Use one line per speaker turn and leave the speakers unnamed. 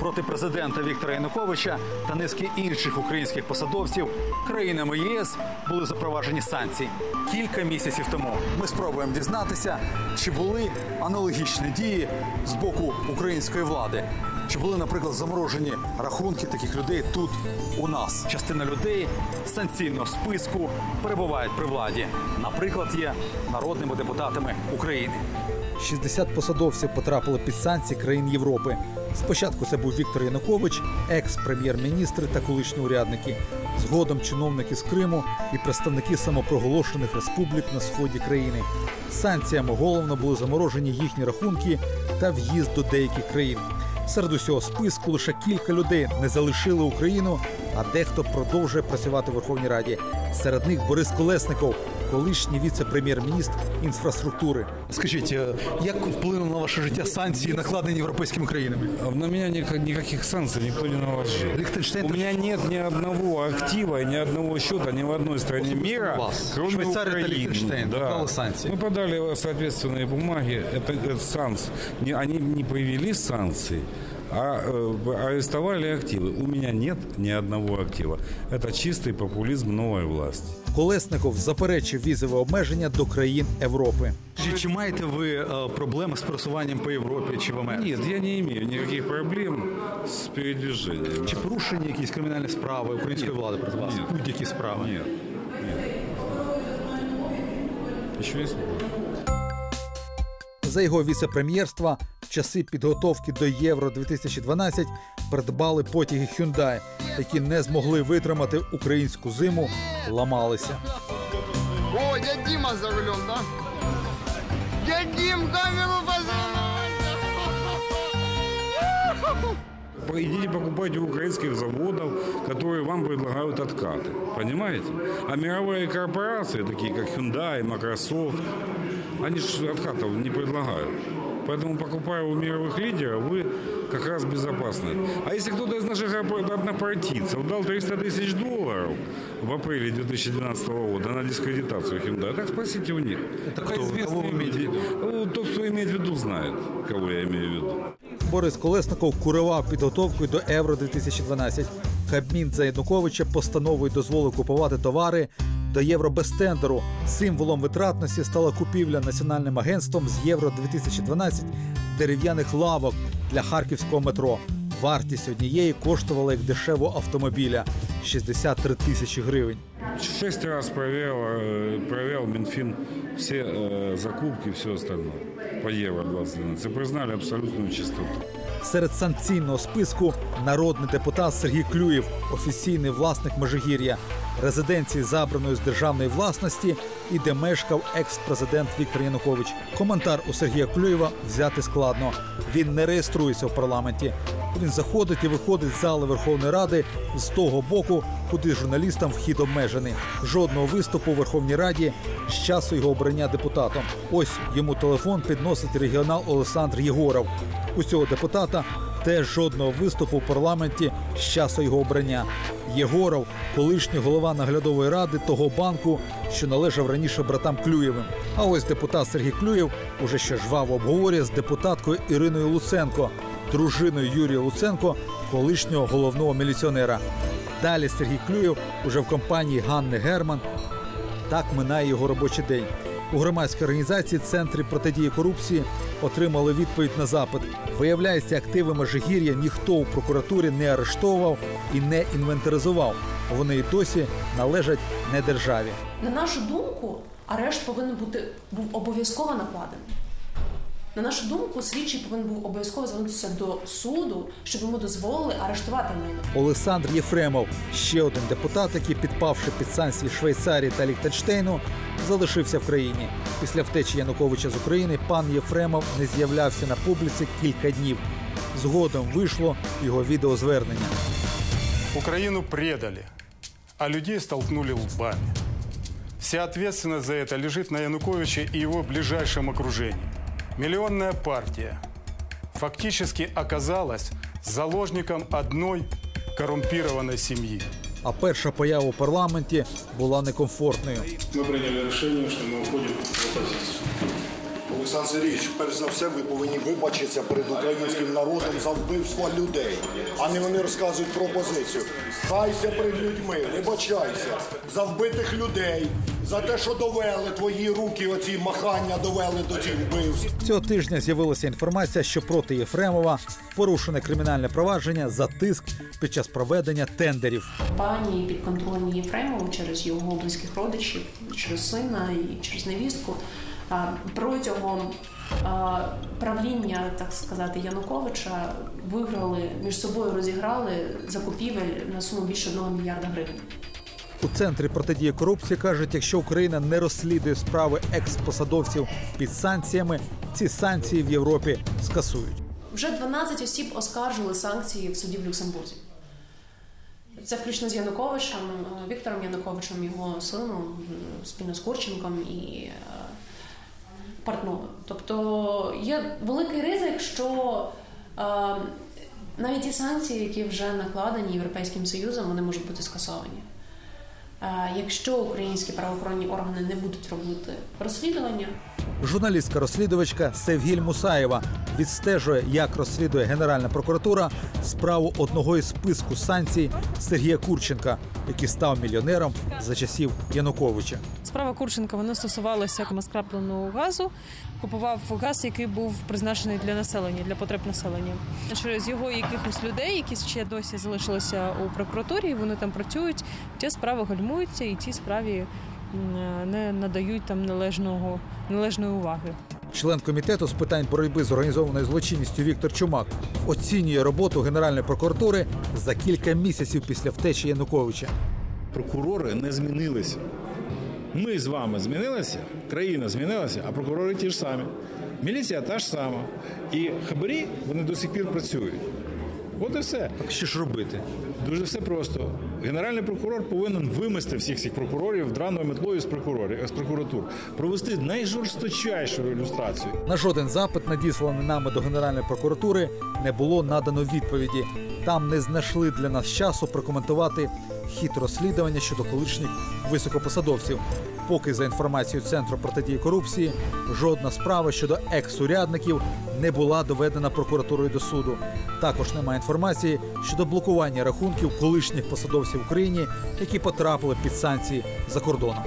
Проти президента Віктора Януковича та низки інших українських посадовців країнами ЄС були запроваджені санкції кілька місяців тому. Ми спробуємо дізнатися, чи були аналогічні дії з боку української влади. Чи були, наприклад, заморожені рахунки таких людей тут у нас? Частина людей з санкційного списку перебувають при владі. Наприклад, є народними депутатами України. 60 посадовців потрапили під санкції країн Європи. Спочатку це був Віктор Янукович, екс-прем'єр-міністри та колишні урядники. Згодом чиновники з Криму і представники самопроголошених республік на сході країни. Санкціями головно були заморожені їхні рахунки та в'їзд до деяких країн. Серед усього списку лише кілька людей не залишили Україну, а дехто продовжує працювати в Верховній Раді. Серед них Борис Колесников, колишній віце-прем'єр-міністр інфраструктури. Скажіть, е, як вплинуло на ваше життя санкції, накладені європейськими країнами?
А На меня никак- никаких санкций никто не наложил.
Лихтенштейн
У меня нет ни одного актива, и ни одного счета ни в одной стране
Особенно
мира,
у вас.
кроме
Швейцария это
Украины.
Лихтенштейн, наклали санкции.
Мы подали соответственные бумаги, это, это санкции. Не- Они не появились санкции, а э, арестовали активы. У меня нет ни одного актива. Это чистый популизм новой власти.
Колесников заперечив візове обмеження до країн Європи. Чи маєте ви е, проблеми з просуванням по Європі чи в Америці?
Нет, я не имею никаких проблем с передвижением.
Чи порушені якісь кримінальні справи української влади проти вас?
Ні.
Будь-які справи?
Нет, нет. Еще есть вопрос?
За його віце-прем'єрства в часи підготовки до Євро 2012 придбали потяги Hyundai, які не змогли витримати українську зиму, ламалися.
О, дядь Дима за рулем, да? Дядь Дим, камеру позвонил.
Идите покупайте у украинских заводов, которые вам предлагают откаты. Понимаете? А мировые корпорации, такие как Hyundai, Microsoft, они же откатов не предлагают. Поэтому, покупая у мировых лидеров, вы как раз безопасны. А если кто-то из наших опро- однопартийцев дал 300 тысяч долларов в апреле 2012 года на дискредитацию Hyundai, так спросите у них. Это
кто? Кого вы имеете в виду?
Ну, Тот, кто имеет в виду, знает, кого я имею в виду.
Борис Колесников курував підготовкою до Євро 2012. Кабмін за Януковича постановою дозволив купувати товари до євро без тендеру. Символом витратності стала купівля національним агентством з Євро 2012 дерев'яних лавок для харківського метро. Вартість однієї коштувала як дешевого автомобіля 63 тисячі гривень.
Шесть раз проверил, э, проверил Минфин все э, закупки, все остальное по Евро 2012. И признали абсолютную чистоту.
Серед санкційного списку народний депутат Сергій Клюєв, офіційний власник Межигір'я, резиденції забраної з державної власності і де мешкав екс-президент Віктор Янукович. Коментар у Сергія Клюєва взяти складно. Він не реєструється в парламенті. Він заходить і виходить з зали Верховної Ради з того боку, куди журналістам вхід обмежений. Жодного виступу у Верховній Раді з часу його обрання депутатом. Ось йому телефон підносить регіонал Олександр Єгоров. У цього депутата теж жодного виступу в парламенті з часу його обрання. Єгоров, колишній голова наглядової ради того банку, що належав раніше братам Клюєвим. А ось депутат Сергій Клюєв уже ще жваво обговорює з депутаткою Іриною Луценко, дружиною Юрія Луценко, колишнього головного міліціонера. Далі Сергій Клюєв уже в компанії Ганни Герман так минає його робочий день. У громадській організації Центрі протидії корупції отримали відповідь на запит. Виявляється, активи Межигір'я ніхто у прокуратурі не арештовував і не інвентаризував. Вони й досі належать не державі.
На нашу думку, арешт повинен бути був обов'язково накладений. На нашу думку, слідчий повинен був обов'язково звернутися до суду, щоб йому дозволили арештувати майно.
Олександр Єфремов, ще один депутат, який, підпавши під санкції Швейцарії та Ліхтенштейну, залишився в країні. Після втечі Януковича з України пан Єфремов не з'являвся на публіці кілька днів. Згодом вийшло його відеозвернення.
Украину предали, а людей столкнули лбами. Вся ответственность за это лежит на Януковиче и его ближайшем окружении. Миллионная партия фактически оказалась заложником одной коррумпированной семьи.
А перша поява у парламенті була некомфортною.
Мы приняли решение, что мы уходим в оппозицию. Олександр Сергійович, перш за все, ви повинні вибачитися перед українським народом за вбивство людей, а не вони розказують про опозицію. Хайся перед людьми, вибачайся за вбитих людей, за те, що довели твої руки, оці махання довели до цих вбивств.
Цього тижня з'явилася інформація, що проти Єфремова порушене кримінальне провадження за тиск під час проведення тендерів.
Пані підконтрольні Єфремову через його близьких родичів, через сина і через невістку. Протягом правління, так сказати, Януковича виграли між собою розіграли закупівель на суму більше 1 мільярда гривень.
У центрі протидії корупції кажуть, якщо Україна не розслідує справи експосадовців під санкціями, ці санкції в Європі скасують.
Вже 12 осіб оскаржили санкції в суді в Люксембурзі. Це включно з Януковичем, е, Віктором Януковичем, його сином, е, спільно з Курченком і Портновим. Тобто є великий ризик, що е, навіть ті санкції, які вже накладені Європейським Союзом, вони можуть бути скасовані. Якщо українські правоохоронні органи не будуть робити розслідування,
Журналістка-розслідувачка Севгіль Мусаєва відстежує, як розслідує Генеральна прокуратура справу одного із списку санкцій Сергія Курченка, який став мільйонером за часів Януковича.
Справа Курченка вона стосувалася скрапленого газу. Купував газ, який був призначений для населення, для потреб населення. Через його якихось людей, які ще досі залишилися у прокуратурі, вони там працюють. Ті справи гальмуються, і ті справі не надають там належного належної уваги.
Член комітету з питань боротьби з організованою злочинністю Віктор Чумак оцінює роботу Генеральної прокуратури за кілька місяців після втечі Януковича.
прокурори не змінилися. Ми з вами змінилися, країна змінилася, а прокурори ті ж самі. Міліція та ж сама. І хабарі вони до сих пір працюють. От і все.
Так що ж робити?
Дуже все просто. Генеральний прокурор повинен вимести всіх цих прокурорів драною метлою з прокурорів з прокуратур, провести найжорсточайшу ілюстрацію.
На жоден запит, надісланий нами до Генеральної прокуратури, не було надано відповіді. Там не знайшли для нас часу прокоментувати хід розслідування щодо колишніх високопосадовців. Поки за інформацією Центру протидії корупції, жодна справа щодо екс-урядників не була доведена прокуратурою до суду. Також немає інформації щодо блокування рахунків колишніх посадовців в Україні, які потрапили під санкції за кордоном.